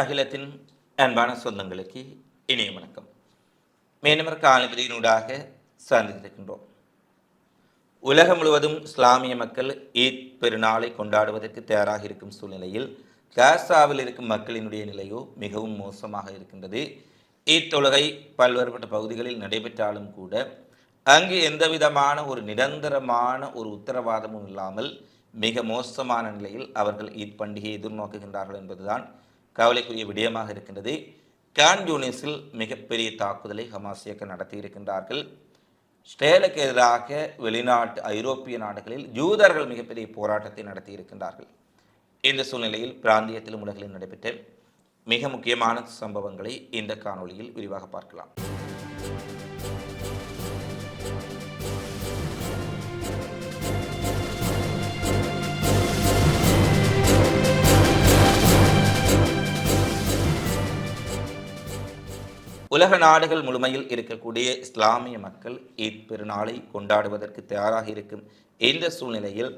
அகிலத்தின் அன்பான சொந்தங்களுக்கு இனிய வணக்கம். மேனமர் காலவரியினூடாக சார்ந்திருக்கின்றோம். உலகம் முழுவதும் இஸ்லாமிய மக்கள் ஈத் பெருநாளை கொண்டாடுவதற்கு தயாராக இருக்கும் சூழ்நிலையில் காசாவில் இருக்கும் மக்களினுடைய நிலையோ மிகவும் மோசமாக இருக்கின்றது. ஈத் தொழுகை பல்வேறுபட்ட பகுதிகளில் நடைபெற்றாலும் கூட அங்கு எந்தவிதமான ஒரு நிரந்தரமான ஒரு உத்தரவாதமும் இல்லாமல் மிக மோசமான நிலையில் அவர்கள் ஈத் பண்டிகையை எதிர்நோக்குகின்றார்கள் என்பதுதான் கவலைக்குரிய விடயமாக இருக்கின்றது. கான் யூனிஸில் மிகப்பெரிய தாக்குதலை ஹமாஸ் இயக்கம் நடத்தியிருக்கின்றார்கள். ஸ்டேலுக்கு எதிராக வெளிநாட்டு ஐரோப்பிய நாடுகளில் ஜூதர்கள் மிகப்பெரிய போராட்டத்தை நடத்தியிருக்கின்றார்கள். இந்த சூழ்நிலையில் பிராந்தியத்திலும் உலகிலும் நடைபெற்ற மிக முக்கியமான சம்பவங்களை இந்த காணொளியில் விரிவாக பார்க்கலாம். உலக நாடுகள் முழுமையில் இருக்கக்கூடிய இஸ்லாமிய மக்கள் ஈத் பெருநாளை கொண்டாடுவதற்கு தயாராக இருக்கும் இந்த சூழ்நிலையில்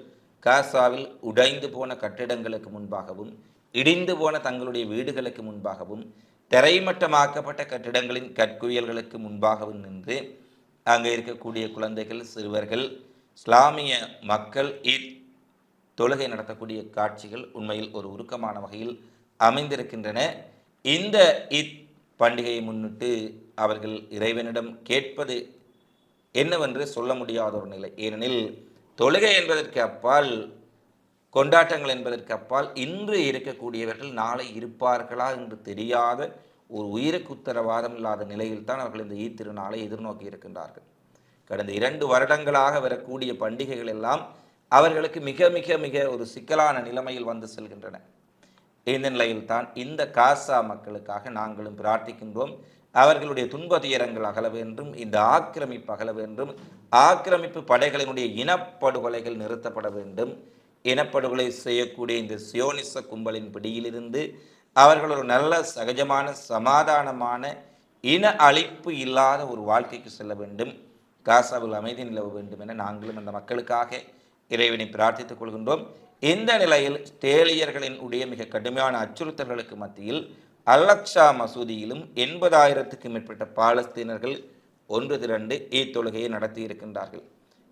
காசாவில் உடைந்து போன கட்டிடங்களுக்கு முன்பாகவும் இடிந்து போன தங்களுடைய வீடுகளுக்கு முன்பாகவும் தரைமட்டமாக்கப்பட்ட கட்டிடங்களின் கற்குவியல்களுக்கு முன்பாகவும் நின்று அங்கே இருக்கக்கூடிய குழந்தைகள் சிறுவர்கள் இஸ்லாமிய மக்கள் ஈத் தொழுகை நடத்தக்கூடிய காட்சிகள் உண்மையில் ஒரு உருக்கமான வகையில் அமைந்திருக்கின்றன. இந்த ஈத் பண்டிகையை முன்னிட்டு அவர்கள் இறைவனிடம் கேட்பது என்னவென்று சொல்ல முடியாத ஒரு நிலை. ஏனெனில் தொழுகை என்பதற்கு அப்பால் கொண்டாட்டங்கள் என்பதற்கு அப்பால் இன்று இருக்கக்கூடியவர்கள் நாளை இருப்பார்களா என்று தெரியாத ஒரு உயிருக்கு உத்தரவாதம் இல்லாத நிலையில்தான் அவர்கள் இந்த ஈத் திருநாளை எதிர்நோக்கி இருக்கின்றார்கள். கடந்த இரண்டு வருடங்களாக வரக்கூடிய பண்டிகைகள் எல்லாம் அவர்களுக்கு மிக மிக மிக ஒரு சிக்கலான நிலைமையில் வந்து செல்கின்றன. இந்த நிலையில் தான் இந்த காசா மக்களுக்காக நாங்களும் பிரார்த்திக்கின்றோம். அவர்களுடைய துன்ப துயரங்கள் அகல வேண்டும் இந்த ஆக்கிரமிப்பு அகல வேண்டும் ஆக்கிரமிப்பு படைகளினுடைய இனப்படுகொலைகள் நிறுத்தப்பட வேண்டும். இனப்படுகொலை செய்யக்கூடிய இந்த சியோனிச கும்பலின் பிடியிலிருந்து அவர்கள் ஒரு நல்ல சகஜமான சமாதானமான இன அழிப்பு இல்லாத ஒரு வாழ்க்கைக்கு செல்ல வேண்டும். காசாவில் அமைதி நிலவ வேண்டும் என நாங்களும் அந்த மக்களுக்காக இறைவனை பிரார்த்தித்துக் கொள்கின்றோம். இந்த நிலையில் ஸ்டேலியர்களின் உடைய மிக கடுமையான அச்சுறுத்தல்களுக்கு மத்தியில் அல்லக்ஷா மசூதியிலும் எண்பதாயிரத்துக்கும் மேற்பட்ட பாலஸ்தீனர்கள் ஒன்று திரண்டு ஈத் தொழுகையை நடத்தி இருக்கின்றார்கள்.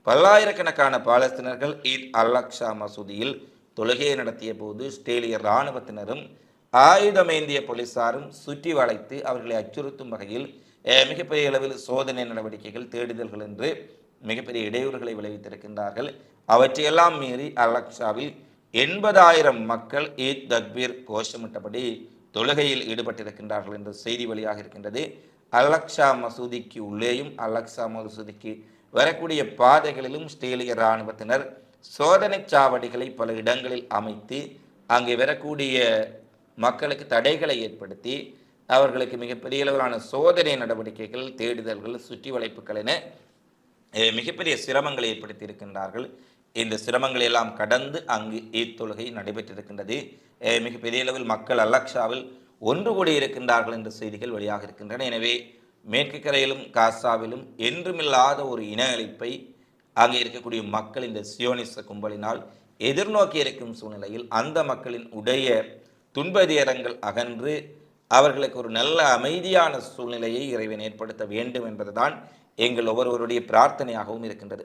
பல்லாயிரக்கணக்கான பாலஸ்தீனர்கள் ஈத் அல்லக்ஷா மசூதியில் தொழுகையை நடத்திய போது ஸ்டேலிய இராணுவத்தினரும் ஆயுதமேந்திய போலீசாரும் சுற்றி வளைத்து அவர்களை அச்சுறுத்தும் வகையில் மிகப்பெரிய அளவில் சோதனை நடவடிக்கைகள் தேடுதல்கள் என்று மிகப்பெரிய இடையூறுகளை விளைவித்திருக்கின்றார்கள். அவற்றையெல்லாம் மீறி அலக்ஷாவில் எண்பதாயிரம் மக்கள் ஈத் தக்பீர் கோஷமிட்டபடி தொழுகையில் ஈடுபட்டிருக்கின்றார்கள் என்ற செய்தி வழியாக இருக்கின்றது. அலக்ஷா மசூதிக்கு உள்ளேயும் அலக்ஷா மசூதிக்கு வரக்கூடிய பாதைகளிலும் ஸ்ரீலிய இராணுவத்தினர் சோதனை சாவடிகளை பல இடங்களில் அமைத்து அங்கே வரக்கூடிய மக்களுக்கு தடைகளை ஏற்படுத்தி அவர்களுக்கு மிகப்பெரிய அளவிலான சோதனை நடவடிக்கைகள் தேடுதல்கள் சுற்றி வளைப்புகள் என மிகப்பெரிய சிரமங்களை ஏற்படுத்தி இருக்கின்றார்கள் இந்த சிரமங்களை எல்லாம் கடந்து அங்கு ஈத் தொழுகை நடைபெற்றிருக்கின்றது. மிகப்பெரிய அளவில் மக்கள் அல்லக்ஷாவில் ஒன்று கூடி இருக்கின்றார்கள் என்ற செய்திகள் வெளியாக இருக்கின்றன. எனவே மேற்கு கரையிலும் காசாவிலும் என்றுமில்லாத ஒரு இன அழிப்பை அங்கே இருக்கக்கூடிய மக்கள் இந்த சியோனிச கும்பலினால் எதிர்நோக்கி இருக்கும் சூழ்நிலையில் அந்த மக்களின் உடைய துன்பதியரங்கள் அகன்று அவர்களுக்கு ஒரு நல்ல அமைதியான சூழ்நிலையை இறைவன் ஏற்படுத்த வேண்டும் என்பதுதான் எங்கள் ஒவ்வொருவருடைய பிரார்த்தனையாகவும் இருக்கின்றது.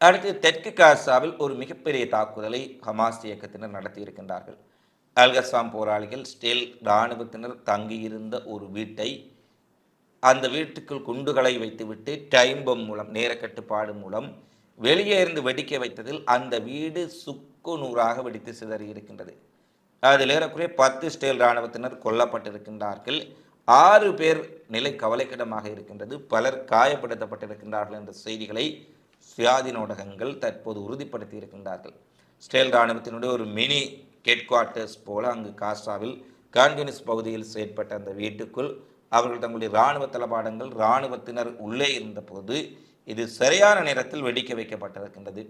அடுத்து தெற்கு காசாவில் ஒரு மிகப்பெரிய தாக்குதலை ஹமாஸ் இயக்கத்தினர் நடத்தியிருக்கின்றார்கள். அல்கசாம் போராளிகள் ஸ்டேல் இராணுவத்தினர் தங்கியிருந்த ஒரு வீட்டை அந்த வீட்டுக்குள் குண்டுகளை வைத்துவிட்டு டைம் பம் மூலம் நேரக்கட்டுப்பாடு மூலம் வெளியே இருந்து வெடிக்க வைத்ததில் அந்த வீடு சுக்கு நூறாக வெடித்து சிதறி இருக்கின்றது அதில் ஏறக்குறைய பத்து ஸ்டேல் இராணுவத்தினர் கொல்லப்பட்டிருக்கின்றார்கள். ஆறு பேர் நிலை கவலைக்கிடமாக இருக்கின்றது. பலர் காயப்படுத்தப்பட்டிருக்கின்றார்கள் என்ற செய்திகளை சுயாதீன ஊடகங்கள் தற்போது உறுதிப்படுத்தி இருக்கின்றார்கள் ஸ்டேல் இராணுவத்தினுடைய ஒரு மினி ஹெட் குவார்ட்டர்ஸ் போல அங்கு காசாவில் கான்யூனிஸ்ட் பகுதியில் செயற்பட்ட அந்த வீட்டுக்குள் அவர்கள் தங்களுடைய இராணுவ தளபாடங்கள் இராணுவத்தினர் உள்ளே இருந்தபோது இது சரியான நேரத்தில் வெடிக்க வைக்கப்பட்டிருக்கின்றது.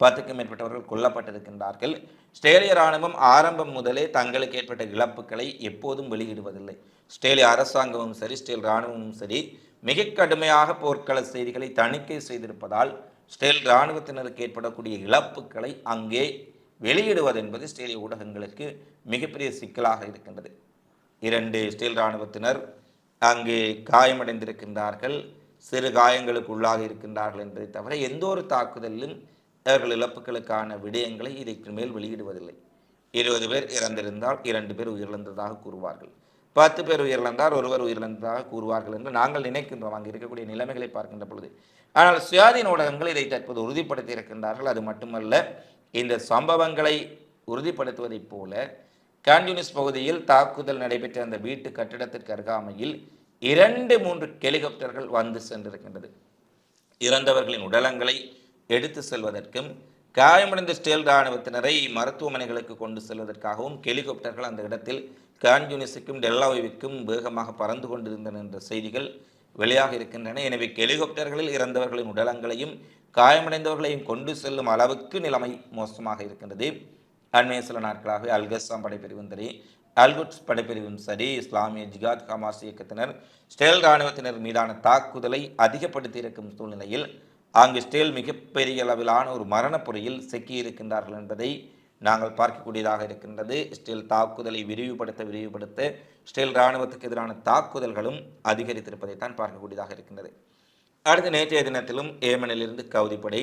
பத்துக்கும் மேற்பட்டவர்கள் கொல்லப்பட்டிருக்கின்றார்கள். ஸ்டேலிய இராணுவம் ஆரம்பம் முதலே தங்களுக்கு ஏற்பட்ட இழப்புகளை எப்போதும் வெளியிடுவதில்லை. ஸ்டேலிய அரசாங்கமும் சரி ஸ்டேல் இராணுவமும் சரி மிக கடுமையாக போர்க்கள செய்திகளை தணிக்கை செய்திருப்பதால் ஸ்டேல் இராணுவத்தினருக்கு ஏற்படக்கூடிய இழப்புகளை அங்கே வெளியிடுவது என்பது ஸ்டேலிய ஊடகங்களுக்கு மிகப்பெரிய சிக்கலாக இருக்கின்றது. இரண்டு ஸ்டேல் இராணுவத்தினர் அங்கு காயமடைந்திருக்கின்றார்கள் சிறு காயங்களுக்கு உள்ளாக இருக்கின்றார்கள் என்பதை தவிர எந்த ஒரு தாக்குதலிலும் அவர்கள் இழப்புகளுக்கான விடயங்களை இதற்கு மேல் வெளியிடுவதில்லை. இருபது பேர் இறந்திருந்தால் இரண்டு பேர் உயிரிழந்ததாக கூறுவார்கள். பத்து பேர் உயிரிழந்தால் ஒருவர் உயிரிழந்ததாக கூறுவார்கள் என்று நாங்கள் நினைக்கின்றோம். அங்கே இருக்கக்கூடிய நிலைமைகளை பார்க்கின்ற பொழுது ஆனால் சுயாதீன ஊடகங்கள் இதை தற்போது உறுதிப்படுத்தி இருக்கின்றார்கள். அது மட்டுமல்ல இந்த சம்பவங்களை உறுதிப்படுத்துவதைப் போல கான்யூனிஸ் பகுதியில் தாக்குதல் நடைபெற்ற அந்த வீட்டு கட்டிடத்திற்கு அருகாமையில் இரண்டு மூன்று ஹெலிகாப்டர்கள் வந்து சென்றிருக்கின்றது. இறந்தவர்களின் உடலங்களை எடுத்து செல்வதற்கும் காயமடைந்த ஸ்டேல் இராணுவத்தினரை மருத்துவமனைகளுக்கு கொண்டு செல்வதற்காகவும் ஹெலிகாப்டர்கள் அந்த இடத்தில் கான்யூனிஸுக்கும் டெல்லாவிற்கும் வேகமாக பறந்து கொண்டிருந்தன என்ற செய்திகள் வெளியாக இருக்கின்றன. எனவே ஹெலிகாப்டர்களில் இறந்தவர்களின் உடலங்களையும் காயமடைந்தவர்களையும் கொண்டு செல்லும் அளவுக்கு நிலைமை மோசமாக இருக்கின்றது. அண்மைய சில நாட்களாகவே அல்கஸ்ஸாம் படைப்பிரிவும் சரி அல்குட்ஸ் படைப்பிரிவும் சரி இஸ்லாமிய ஜிகாத் ஹமாஸ் இயக்கத்தினர் ஸ்டேல் இராணுவத்தினர் மீதான தாக்குதலை அதிகப்படுத்தி இருக்கும் சூழ்நிலையில் அங்கு ஸ்டேல் மிகப்பெரிய அளவிலான ஒரு மரணப்புறையில் சிக்கியிருக்கின்றார்கள் என்பதை நாங்கள் பார்க்கக்கூடியதாக இருக்கின்றது. ஸ்டீல் தாக்குதலை விரிவுபடுத்த விரிவுபடுத்த ஸ்டீல் இராணுவத்துக்கு எதிரான தாக்குதல்களும் அதிகரித்திருப்பதைத்தான் பார்க்கக்கூடியதாக இருக்கின்றது. அடுத்த நேற்றைய தினத்திலும் ஏமனிலிருந்து கவுதிப்படை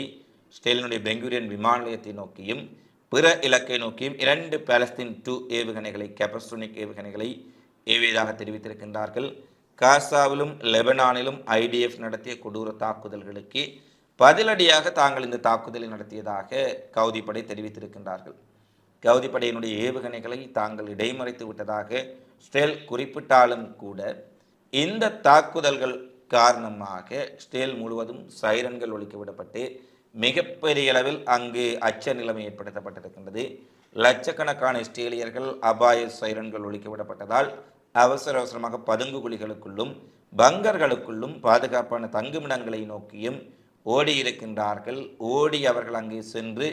ஸ்டேலினுடைய பெங்கூரியன் விமான நிலையத்தை நோக்கியும் பிற இலக்கை நோக்கியும் இரண்டு பாலஸ்தீன் டூ ஏவுகணைகளை கெபஸ்டோனிக் ஏவுகணைகளை ஏவியதாக தெரிவித்திருக்கின்றார்கள். காசாவிலும் லெபனானிலும் ஐடிஎஃப் நடத்திய கொடூர தாக்குதல்களுக்கு பதிலடியாக தாங்கள் இந்த தாக்குதலை நடத்தியதாக கவுதிப்படை தெரிவித்திருக்கின்றார்கள். கவுதிப்படையினுடைய ஏவுகணைகளை தாங்கள் இடைமறைத்து விட்டதாக ஸ்டேல் குறிப்பிட்டாலும் கூட இந்த தாக்குதல்கள் காரணமாக ஸ்டேல் முழுவதும் சைரன்கள் ஒழிக்க விடப்பட்டு மிகப்பெரிய அளவில் அங்கு அச்ச நிலைமை ஏற்படுத்தப்பட்டிருக்கின்றது. லட்சக்கணக்கான இஸ்ரேலியர்கள் அபாய சைரன்கள் ஒழிக்க விடப்பட்டதால் அவசர அவசரமாக பதுங்கு குழிகளுக்குள்ளும் பங்கர்களுக்குள்ளும் பாதுகாப்பான தங்குமிடங்களை நோக்கியும் ஓடி இருக்கின்றார்கள். ஓடி அவர்கள் அங்கே சென்று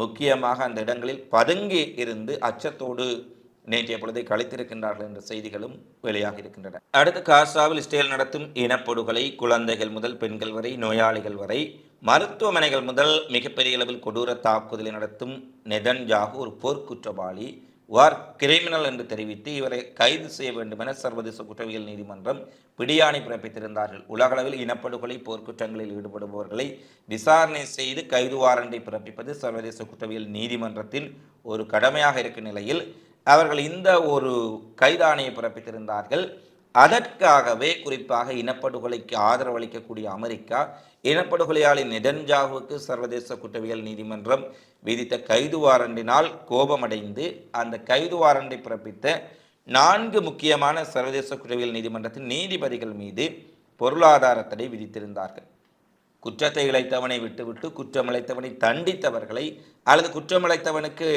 முக்கியமாக அந்த இடங்களில் பதுங்கி இருந்து அச்சத்தோடு நேற்றைய பொழுதை கழித்திருக்கின்றார்கள் என்ற செய்திகளும் வெளியாக இருக்கின்றன. அடுத்து காசாவில் இஸ்ரேல் நடத்தும் இனப்படுகொலை குழந்தைகள் முதல் பெண்கள் வரை நோயாளிகள் வரை மருத்துவமனைகள் முதல் மிகப்பெரிய அளவில் கொடூர தாக்குதலை நடத்தும் நெதன்ஜாகு ஒரு போர்க்குற்றவாளி வார் கிரிமினல் என்று தெரிவித்து இவரை கைது செய்ய வேண்டும் என சர்வதேச குற்றவியல் நீதிமன்றம் பிடியாணை பிறப்பித்திருந்தார்கள். உலகளவில் இனப்படுகொலை போர்க்குற்றங்களில் ஈடுபடுபவர்களை விசாரணை செய்து கைது வாரண்டை பிறப்பிப்பது சர்வதேச குற்றவியல் நீதிமன்றத்தின் ஒரு கடமையாக இருக்கும் நிலையில் அவர்கள் இந்த ஒரு கைதாணையை பிறப்பித்திருந்தார்கள். அதற்காகவே குறிப்பாக இனப்படுகொலைக்கு ஆதரவு அளிக்கக்கூடிய அமெரிக்கா இனப்படுகொலையாளி நெதன்ஜாவுக்கு சர்வதேச குற்றவியல் நீதிமன்றம் விதித்த கைது வாரண்டினால் கோபமடைந்து அந்த கைது வாரண்டை பிறப்பித்த நான்கு முக்கியமான சர்வதேச குற்றவியல் நீதிமன்றத்தின் நீதிபதிகள் மீது பொருளாதார தடை விதித்திருந்தார்கள். குற்றத்தை இழைத்தவனை விட்டுவிட்டு குற்றமிழைத்தவனை தண்டித்தவர்களை அல்லது குற்றமிழைத்தவனுக்கு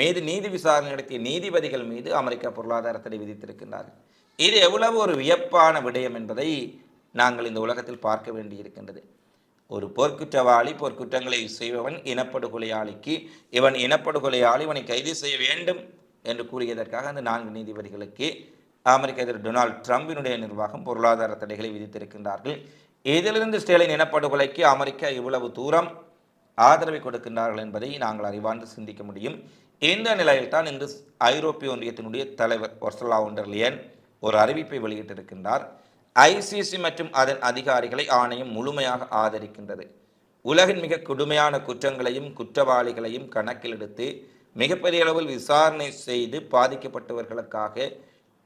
மீது நீதி விசாரணை நடத்திய நீதிபதிகள் மீது அமெரிக்கா பொருளாதார தடை விதித்திருக்கின்றார்கள். இது எவ்வளவு ஒரு வியப்பான விடயம் என்பதை நாங்கள் இந்த உலகத்தில் பார்க்க வேண்டியிருக்கின்றது. ஒரு போர்க்குற்றவாளி போர்க்குற்றங்களை செய்பவன் இனப்படுகொலையாளிக்கு இவன் இனப்படுகொலையாளி இவனை கைது செய்ய வேண்டும் என்று கூறியதற்காக அந்த நான்கு நீதிபதிகளுக்கு அமெரிக்க அதிபர் டொனால்ட் ட்ரம்பினுடைய நிர்வாகம் பொருளாதார தடைகளை விதித்திருக்கின்றார்கள். இதிலிருந்து ஸ்டேலின் இனப்படுகொலைக்கு அமெரிக்கா இவ்வளவு தூரம் ஆதரவை கொடுக்கின்றார்கள் என்பதை நாங்கள் அறிவார்ந்து சிந்திக்க முடியும். இந்த நிலையில்தான் இன்று ஐரோப்பிய ஒன்றியத்தினுடைய தலைவர் ஒர்சலா ஒண்டர்லியன் ஒரு அறிவிப்பை வெளியிட்டிருக்கின்றார். ஐசிசி மற்றும் அதன் அதிகாரிகளை ஆணையம் முழுமையாக ஆதரிக்கின்றது. உலகின் மிக கொடுமையான குற்றங்களையும் குற்றவாளிகளையும் கணக்கில் எடுத்து மிகப்பெரிய அளவில் விசாரணை செய்து பாதிக்கப்பட்டவர்களுக்காக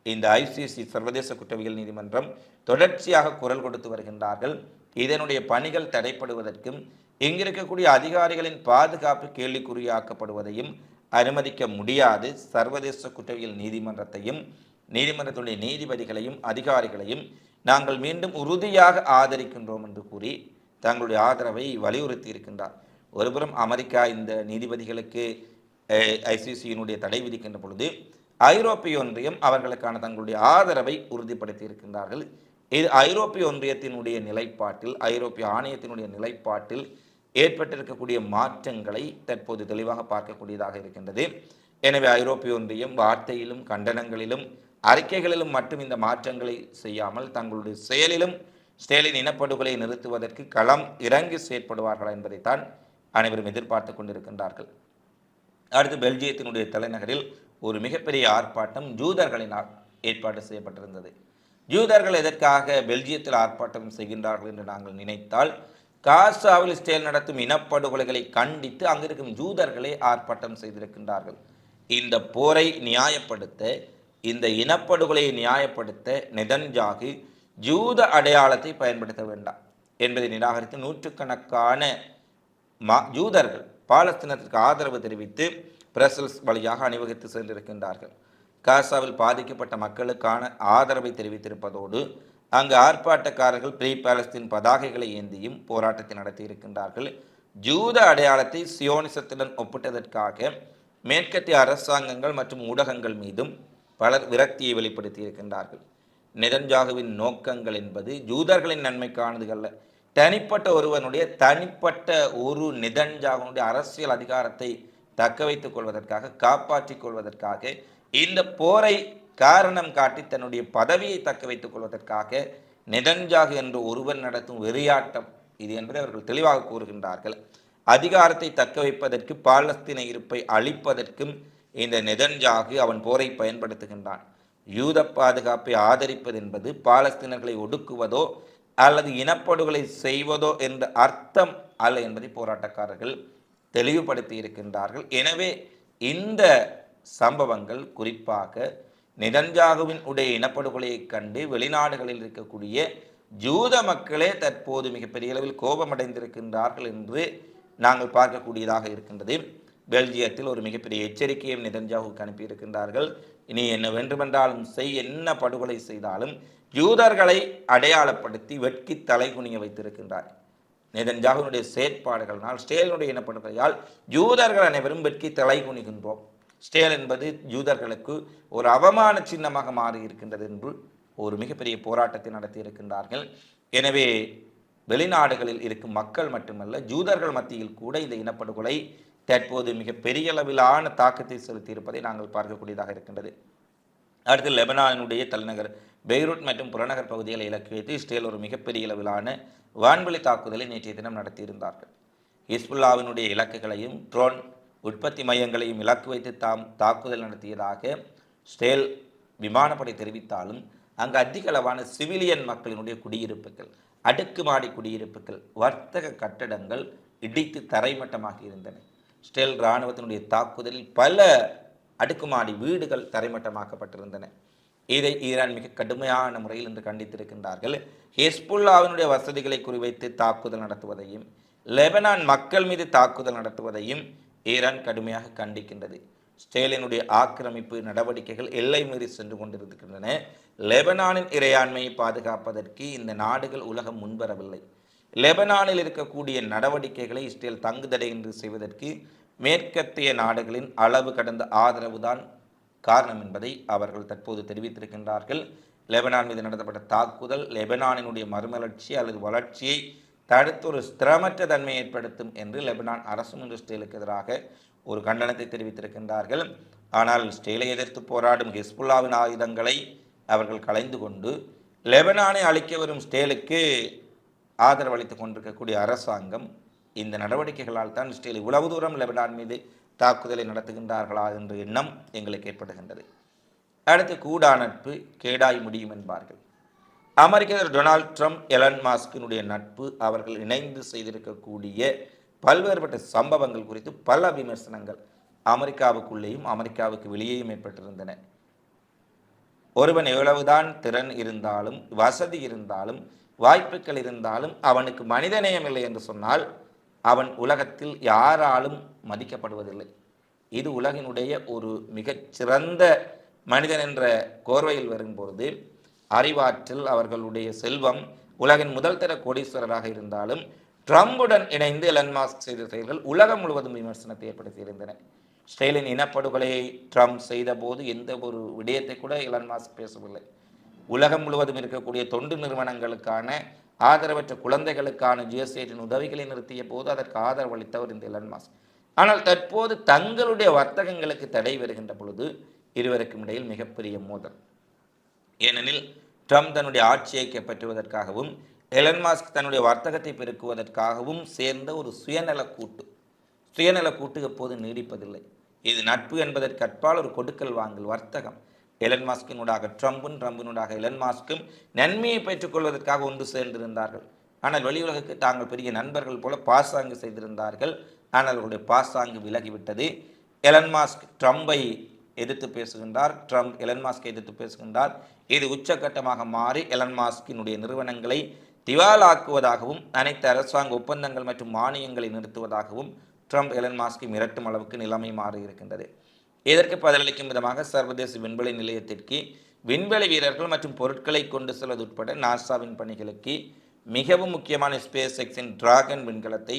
இந்த ஐசிசி சர்வதேச குற்றவியல் நீதிமன்றம் தொடர்ச்சியாக குரல் கொடுத்து வருகின்றார்கள். இதனுடைய பணிகள் தடைப்படுவதற்கும் இங்கிருக்கக்கூடிய அதிகாரிகளின் பாதுகாப்பு கேள்விக்குறியாக்கப்படுவதையும் அனுமதிக்க முடியாது. சர்வதேச குற்றவியல் நீதிமன்றத்தையும் நீதிமன்றத்துடைய நீதிபதிகளையும் அதிகாரிகளையும் நாங்கள் மீண்டும் உறுதியாக ஆதரிக்கின்றோம் என்று கூறி தங்களுடைய ஆதரவை வலியுறுத்தி இருக்கின்றார். ஒருபுறம் அமெரிக்கா இந்த நீதிபதிகளுக்கு ஐசிசியினுடைய தடை விதிக்கின்ற பொழுது ஐரோப்பிய ஒன்றியம் அவர்களுக்கான தங்களுடைய ஆதரவை உறுதிப்படுத்தி இருக்கின்றார்கள். இது ஐரோப்பிய ஒன்றியத்தினுடைய நிலைப்பாட்டில் ஐரோப்பிய ஆணையத்தினுடைய நிலைப்பாட்டில் ஏற்பட்டிருக்கக்கூடிய மாற்றங்களை தற்போது தெளிவாக பார்க்கக்கூடியதாக இருக்கின்றது. எனவே ஐரோப்பிய ஒன்றியம் வார்த்தையிலும் கண்டனங்களிலும் அறிக்கைகளிலும் மட்டும் இந்த மாற்றங்களை செய்யாமல் தங்களுடைய செயலிலும் ஸ்டேலின் இனப்படுகொலை நிறுத்துவதற்கு களம் இறங்கி செயற்படுவார்கள் என்பதைத்தான் அனைவரும் எதிர்பார்த்து கொண்டிருக்கின்றார்கள். அடுத்து பெல்ஜியத்தினுடைய தலைநகரில் ஒரு மிகப்பெரிய ஆர்ப்பாட்டம் ஜூதர்களினால் ஏற்பாடு செய்யப்பட்டிருந்தது. ஜூதர்கள் எதற்காக பெல்ஜியத்தில் ஆர்ப்பாட்டம் செய்கின்றார்கள் என்று நாங்கள் நினைத்தால் காசாவில் இஸ்ரேல் நடத்தும் இனப்படுகொலைகளை கண்டித்து அங்கிருக்கும் ஜூதர்களே ஆர்ப்பாட்டம் செய்திருக்கின்றார்கள். இந்த போரை நியாயப்படுத்த இந்த இனப்படுகொலையை நியாயப்படுத்த நிதன்ஜாகு ஜூத அடையாளத்தை பயன்படுத்த வேண்டாம் என்பதை நிராகரித்து நூற்றுக்கணக்கான மா ஜூதர்கள் பாலஸ்தீனத்திற்கு ஆதரவு தெரிவித்து பிரசல்ஸ் வழியாக அணிவகுத்து சென்றிருக்கின்றார்கள். காசாவில் பாதிக்கப்பட்ட மக்களுக்கான ஆதரவை தெரிவித்திருப்பதோடு அங்கு ஆர்ப்பாட்டக்காரர்கள் ப்ரீ பாலஸ்தீன் பதாகைகளை ஏந்தியும் போராட்டத்தை நடத்தியிருக்கின்றார்கள். ஜூத அடையாளத்தை சியோனிசத்துடன் ஒப்பிட்டதற்காக மேற்கத்திய அரசாங்கங்கள் மற்றும் ஊடகங்கள் மீதும் பலர் விரக்தியை வெளிப்படுத்தி இருக்கின்றார்கள். நிதன்ஜாகுவின் நோக்கங்கள் என்பது ஜூதர்களின் நன்மைக்கானது அல்ல. தனிப்பட்ட ஒருவனுடைய தனிப்பட்ட ஒரு நெதன்ஜாகுனுடைய அரசியல் அதிகாரத்தை தக்க வைத்துக் கொள்வதற்காக காப்பாற்றிக் கொள்வதற்காக இந்த போரை காரணம் காட்டி தன்னுடைய பதவியை தக்க வைத்துக் கொள்வதற்காக நெதன்ஜாகு என்று ஒருவன் நடத்தும் வெறியாட்டம் இது என்பதை அவர்கள் தெளிவாக கூறுகின்றார்கள். அதிகாரத்தை தக்க வைப்பதற்கு பாலஸ்தீன இருப்பை அழிப்பதற்கும் இந்த நெதன்ஜாகு அவன் போரை பயன்படுத்துகின்றான். யூத பாதுகாப்பை ஆதரிப்பது என்பது பாலஸ்தீனர்களை ஒடுக்குவதோ அல்லது இனப்படுகொலை செய்வதோ என்ற அர்த்தம் அல்ல என்பதை போராட்டக்காரர்கள் தெளிவுபடுத்தி இருக்கின்றார்கள். எனவே இந்த சம்பவங்கள் குறிப்பாக நிதஞ்சாகுவின் உடைய இனப்படுகொலையைக் கண்டு வெளிநாடுகளில் இருக்கக்கூடிய ஜூத மக்களே தற்போது மிகப்பெரிய அளவில் கோபமடைந்திருக்கின்றார்கள் என்று நாங்கள் பார்க்கக்கூடியதாக இருக்கின்றது. பெல்ஜியத்தில் ஒரு மிகப்பெரிய எச்சரிக்கையும் நிதஞ்சாவுக்கு அனுப்பியிருக்கின்றார்கள். இனி என்ன வேண்டுமென்றாலும் செய் என்ன படுகொலை செய்தாலும் யூதர்களை அடையாளப்படுத்தி வெட்கி தலை குனிய வைத்திருக்கின்றார். நெதன்ஜாகுனுடைய செயற்பாடுகளினால் ஸ்டேலினுடைய இனப்படுகொலையால் யூதர்கள் அனைவரும் வெட்கி தலை குனிகின்றோம். ஸ்டேல் என்பது யூதர்களுக்கு ஒரு அவமான சின்னமாக மாறி இருக்கின்றது என்று ஒரு மிகப்பெரிய போராட்டத்தை நடத்தி இருக்கின்றார்கள் எனவே வெளிநாடுகளில் இருக்கும் மக்கள் மட்டுமல்ல ஜூதர்கள் மத்தியில் கூட இந்த இனப்படுகொலை தற்போது மிக பெரிய அளவிலான தாக்கத்தை செலுத்தியிருப்பதை நாங்கள் பார்க்கக்கூடியதாக இருக்கின்றது. அடுத்து லெபனானுடைய தலைநகர் பெய்ரூட் மற்றும் புறநகர் பகுதிகளை இலக்கு வைத்து இஸ்ரேல் ஒரு மிகப்பெரிய அளவிலான வான்வெளி தாக்குதலை நேற்றைய தினம் நடத்தியிருந்தார்கள். ஹிஸ்புல்லாவினுடைய இலக்குகளையும் ட்ரோன் உற்பத்தி மையங்களையும் இலக்கு வைத்து தாம் தாக்குதல் நடத்தியதாக ஸ்டேல் விமானப்படை தெரிவித்தாலும் அங்கு அதிக அளவான சிவிலியன் மக்களினுடைய குடியிருப்புகள் அடுக்குமாடி குடியிருப்புகள் வர்த்தக கட்டடங்கள் இடித்து தரைமட்டமாக இருந்தன. ஸ்டெல் இராணுவத்தினுடைய தாக்குதலில் பல அடுக்குமாடி வீடுகள் தரைமட்டமாக்கப்பட்டிருந்தன. இதை ஈரான் மிக கடுமையான முறையில் இன்று கண்டித்திருக்கின்றார்கள். ஹெஸ்புல்லாவினுடைய வசதிகளை குறிவைத்து தாக்குதல் நடத்துவதையும் லெபனான் மக்கள் மீது தாக்குதல் நடத்துவதையும் ஈரான் கடுமையாக கண்டிக்கின்றது. ஸ்டேலினுடைய ஆக்கிரமிப்பு நடவடிக்கைகள் எல்லை மீறி சென்று கொண்டிருக்கின்றன. லெபனானின் இறையாண்மையை பாதுகாப்பதற்கு இந்த நாடுகள் உலகம் முன்வரவில்லை. லெபனானில் இருக்கக்கூடிய நடவடிக்கைகளை இஸ்ரேல் என்று செய்வதற்கு மேற்கத்திய நாடுகளின் அளவு கடந்த ஆதரவுதான் காரணம் என்பதை அவர்கள் தற்போது தெரிவித்திருக்கின்றார்கள். லெபனான் மீது நடத்தப்பட்ட தாக்குதல் லெபனானினுடைய மறுமலர்ச்சி அல்லது வளர்ச்சியை தடுத்து ஒரு ஸ்திரமற்ற தன்மையை ஏற்படுத்தும் என்று லெபனான் அரசு இன்று இஸ்ரேலுக்கு எதிராக ஒரு கண்டனத்தை தெரிவித்திருக்கின்றார்கள். ஆனால் இஸ்ரேலை எதிர்த்து போராடும் ஹிஸ்புல்லாவின் ஆயுதங்களை அவர்கள் கலைந்து கொண்டு லெபனானை அழிக்க வரும் ஸ்டேலுக்கு ஆதரவு கொண்டிருக்கக்கூடிய அரசாங்கம் இந்த நடவடிக்கைகளால் தான் இஸ்ரேல் இவ்வளவு தூரம் லெபனான் மீது தாக்குதலை நடத்துகின்றார்களா என்ற எண்ணம் எங்களுக்கு ஏற்படுகின்றது. அடுத்து கூடா நட்பு கேடாய் முடியும் என்பார்கள். அமெரிக்க டொனால்ட் ட்ரம்ப் எலன் மாஸ்கினுடைய நட்பு அவர்கள் இணைந்து செய்திருக்கக்கூடிய பல்வேறுபட்ட சம்பவங்கள் குறித்து பல விமர்சனங்கள் அமெரிக்காவுக்குள்ளேயும் அமெரிக்காவுக்கு வெளியேயும் ஏற்பட்டிருந்தன. ஒருவன் எவ்வளவுதான் திறன் இருந்தாலும் வசதி இருந்தாலும் வாய்ப்புகள் இருந்தாலும் அவனுக்கு மனிதநேயம் இல்லை என்று சொன்னால் அவன் உலகத்தில் யாராலும் மதிக்கப்படுவதில்லை. இது உலகினுடைய ஒரு மிகச்சிறந்த மனிதன் என்ற கோர்வையில் வரும்பொழுது அறிவாற்றல் அவர்களுடைய செல்வம் உலகின் முதல் தர கோடீஸ்வரராக இருந்தாலும் ட்ரம்புடன் இணைந்து எலன் மாஸ்க் செய்த செயல்கள் உலகம் முழுவதும் விமர்சனத்தை ஏற்படுத்தியிருந்தன ஸ்டெயிலின் இனப்படுகொலையை ட்ரம்ப் செய்தபோது எந்த ஒரு விடயத்தை கூட எலன் மாஸ்க் பேசவில்லை. உலகம் முழுவதும் இருக்கக்கூடிய தொண்டு நிறுவனங்களுக்கான ஆதரவற்ற குழந்தைகளுக்கான ஜிஎஸ்டியின் உதவிகளை நிறுத்திய போது அதற்கு ஆதரவு அளித்தவர் இந்த எலன் மாஸ்க். ஆனால் தற்போது தங்களுடைய வர்த்தகங்களுக்கு தடை வருகின்ற பொழுது இருவருக்கும் இடையில் மிகப்பெரிய மோதல். ஏனெனில் ட்ரம்ப் தன்னுடைய ஆட்சியை கைப்பற்றுவதற்காகவும் எலன் மாஸ்க் தன்னுடைய வர்த்தகத்தை பெருக்குவதற்காகவும் சேர்ந்த ஒரு சுயநல கூட்டு. சுயநல கூட்டு எப்போது நீடிப்பதில்லை. இது நட்பு என்பதற்கு அற்பால் ஒரு கொடுக்கல் வாங்கல் வர்த்தகம். எலன் மாஸ்கினூடாக ட்ரம்பும் ட்ரம்பினூடாக எலன் மாஸ்கும் நன்மையை பெற்றுக்கொள்வதற்காக ஒன்று சேர்ந்திருந்தார்கள். ஆனால் வெளி தாங்கள் பெரிய நண்பர்கள் போல பாசாங்கு செய்திருந்தார்கள். ஆனால் அவர்களுடைய பாசாங்கு விலகிவிட்டது. எலன் மாஸ்க் ட்ரம்பை எதிர்த்து பேசுகின்றார். ட்ரம்ப் எலன் மாஸ்கை எதிர்த்து பேசுகின்றார். இது உச்சக்கட்டமாக மாறி எலன் மாஸ்கினுடைய நிறுவனங்களை திவாலாக்குவதாகவும் அனைத்து அரசாங்க ஒப்பந்தங்கள் மற்றும் மானியங்களை நிறுத்துவதாகவும் ட்ரம்ப் எலன் மாஸ்கை மிரட்டும் அளவுக்கு நிலைமை மாறி இருக்கின்றது இதற்கு பதிலளிக்கும் விதமாக சர்வதேச விண்வெளி நிலையத்திற்கு விண்வெளி வீரர்கள் மற்றும் பொருட்களை கொண்டு செல்வது உட்பட நாசாவின் பணிகளுக்கு மிகவும் முக்கியமான ஸ்பேஸ் எக்ஸின் டிராகன் விண்கலத்தை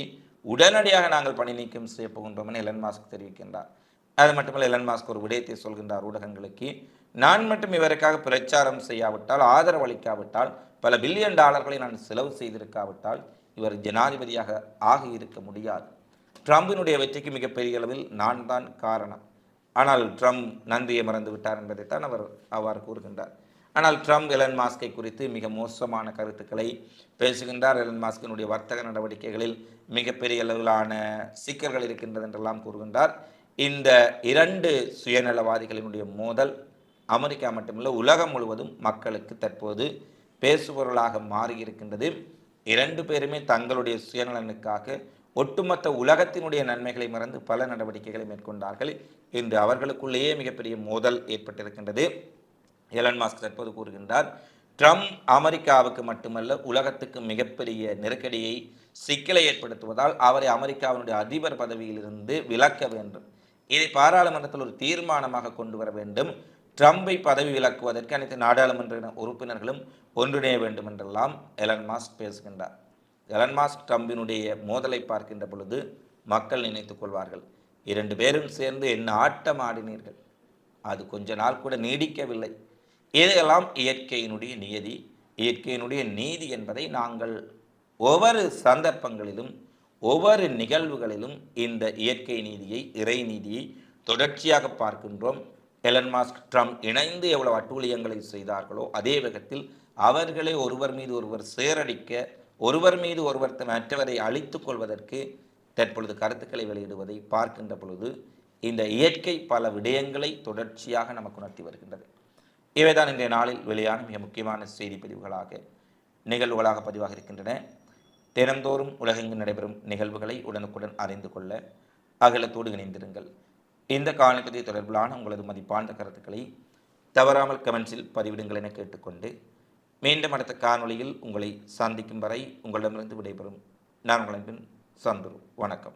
உடனடியாக நாங்கள் பணி நீக்கம் செய்ய போகின்றோம் என எலன் மாஸ்க் தெரிவிக்கின்றார். அது மட்டுமல்ல எலன் மாஸ்க் ஒரு விடயத்தை சொல்கின்றார் ஊடகங்களுக்கு. நான் மட்டும் இவருக்காக பிரச்சாரம் செய்யாவிட்டால் ஆதரவு அளிக்காவிட்டால் பல பில்லியன் டாலர்களை நான் செலவு செய்திருக்காவிட்டால் இவர் ஜனாதிபதியாக ஆகியிருக்க இருக்க முடியாது. ட்ரம்பினுடைய வெற்றிக்கு மிகப்பெரிய அளவில் நான் தான் காரணம். ஆனால் ட்ரம்ப் நன்றியை மறந்து விட்டார் என்பதைத்தான் அவர் அவ்வாறு கூறுகின்றார். ஆனால் ட்ரம்ப் எலன் மாஸ்கை குறித்து மிக மோசமான கருத்துக்களை பேசுகின்றார். எலன் மாஸ்கினுடைய வர்த்தக நடவடிக்கைகளில் மிகப்பெரிய அளவிலான சிக்கல்கள் இருக்கின்றது என்றெல்லாம் கூறுகின்றார். இந்த இரண்டு சுயநலவாதிகளினுடைய மோதல் அமெரிக்கா மட்டுமல்ல உலகம் முழுவதும் மக்களுக்கு தற்போது பேசுபொருளாக மாறியிருக்கின்றது. இரண்டு பேருமே தங்களுடைய சுயநலனுக்காக ஒட்டுமொத்த உலகத்தினுடைய நன்மைகளை மறந்து பல நடவடிக்கைகளை மேற்கொண்டார்கள். இன்று அவர்களுக்குள்ளேயே மிகப்பெரிய மோதல் ஏற்பட்டிருக்கின்றது. எலன் மாஸ்க் தற்போது கூறுகின்றார் ட்ரம்ப் அமெரிக்காவுக்கு மட்டுமல்ல உலகத்துக்கு மிகப்பெரிய நெருக்கடியை சிக்கலை ஏற்படுத்துவதால் அவரை அமெரிக்காவினுடைய அதிபர் பதவியிலிருந்து விலக்க வேண்டும். இதை பாராளுமன்றத்தில் ஒரு தீர்மானமாக கொண்டு வர வேண்டும். ட்ரம்பை பதவி விலக்குவதற்கு அனைத்து நாடாளுமன்ற உறுப்பினர்களும் ஒன்றிணைய வேண்டும் என்றெல்லாம் எலன் மாஸ்க் பேசுகின்றார். எலன் மாஸ்க் ட்ரம்பினுடைய மோதலை பார்க்கின்ற பொழுது மக்கள் நினைத்து கொள்வார்கள் இரண்டு பேரும் சேர்ந்து என்ன ஆட்டம் ஆடினீர்கள்? அது கொஞ்ச நாள் கூட நீடிக்கவில்லை. இதையெல்லாம் இயற்கையினுடைய நியதி இயற்கையினுடைய நீதி என்பதை நாங்கள் ஒவ்வொரு சந்தர்ப்பங்களிலும் ஒவ்வொரு நிகழ்வுகளிலும் இந்த இயற்கை நீதியை இறை நீதியை தொடர்ச்சியாக பார்க்கின்றோம். எலன் மாஸ்க் ட்ரம்ப் இணைந்து எவ்வளவு அட்டூழியங்களை செய்தார்களோ அதே வேகத்தில் அவர்களே ஒருவர் மீது ஒருவர் சேரடிக்க ஒருவர் மீது ஒருவர் மற்றவரை அழித்துக் கொள்வதற்கு தற்பொழுது கருத்துக்களை வெளியிடுவதை பார்க்கின்ற பொழுது இந்த இயற்கை பல விடயங்களை தொடர்ச்சியாக நமக்கு உணர்த்தி வருகின்றது. இவைதான் இன்றைய நாளில் வெளியான மிக முக்கியமான செய்தி பதிவுகளாக நிகழ்வுகளாக பதிவாக இருக்கின்றன. தினந்தோறும் உலகெங்கு நடைபெறும் நிகழ்வுகளை உடனுக்குடன் அறிந்து கொள்ள அகலத்தோடு இணைந்திருங்கள். இந்த காலப்பதி தொடர்பிலான உங்களது மதிப்பான கருத்துக்களை தவறாமல் கமெண்ட்ஸில் பதிவிடுங்கள் என கேட்டுக்கொண்டு மீண்டும் அடுத்த காணொளியில் உங்களை சந்திக்கும் வரை உங்களிடமிருந்து விடைபெறும். நான் உங்களின் பின் சந்துரு. வணக்கம்.